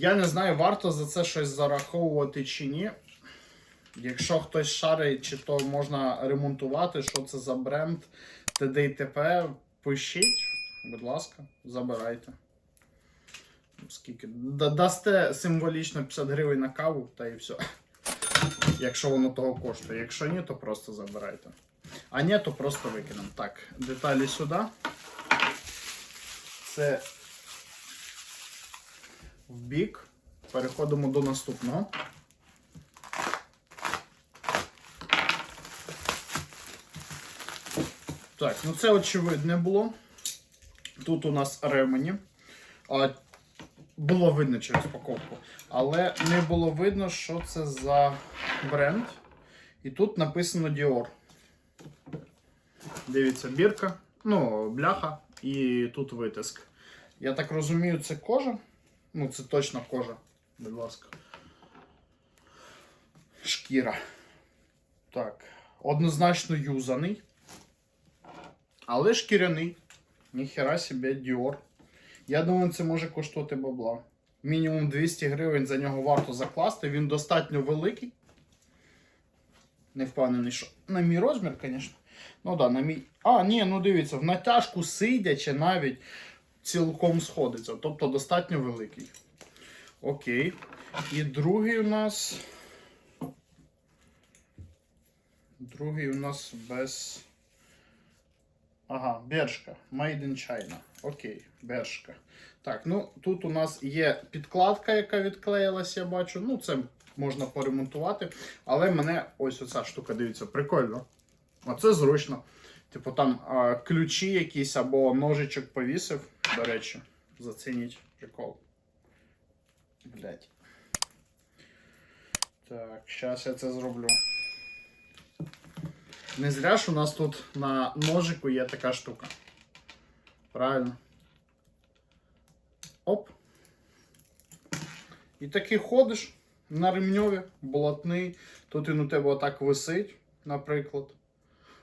Я не знаю, варто за це щось зараховувати чи ні. Якщо хтось шарить, чи то можна ремонтувати, що це за бренд ТД і ТП, пишіть, будь ласка, забирайте. Скільки? Дасте символічно 50 гривень на каву, та і все. Якщо воно того коштує. Якщо ні, то просто забирайте. А ні, то просто викинемо. Так, деталі сюди. Це в бік. Переходимо до наступного. Так, ну це очевидне було. Тут у нас ремені. А, було видно через упаковку. Але не було видно, що це за бренд. І тут написано Dior. Дивіться, бірка, ну, бляха, і тут витиск. Я так розумію, це кожа. Ну, це точно кожа. Будь ласка. Шкіра. Так. Однозначно юзаний. Але шкіряний. Ніхера себе Dior. Я думаю, це може коштувати бабла. Мінімум 200 гривень за нього варто закласти. Він достатньо великий. Не впевнений, що на мій розмір, звісно. Ну да, на мій. А, ні, ну дивіться, в натяжку сидячи навіть цілком сходиться. Тобто достатньо великий. Окей. І другий у нас. Другий у нас без. Ага, бершка. Made in China. Окей, бершка. Так, ну тут у нас є підкладка, яка відклеїлась, я бачу. Ну, це можна поремонтувати. Але мене ось оця штука, дивіться, прикольно. Оце зручно. Типу там а, ключі якісь або ножичок повісив. До речі, зацініть прикол. Блять. Так, зараз я це зроблю. Не зря ж у нас тут на ножику є така штука. Правильно. Оп. І таки ходиш на ремньові, болотний. Тут він у тебе отак висить, наприклад.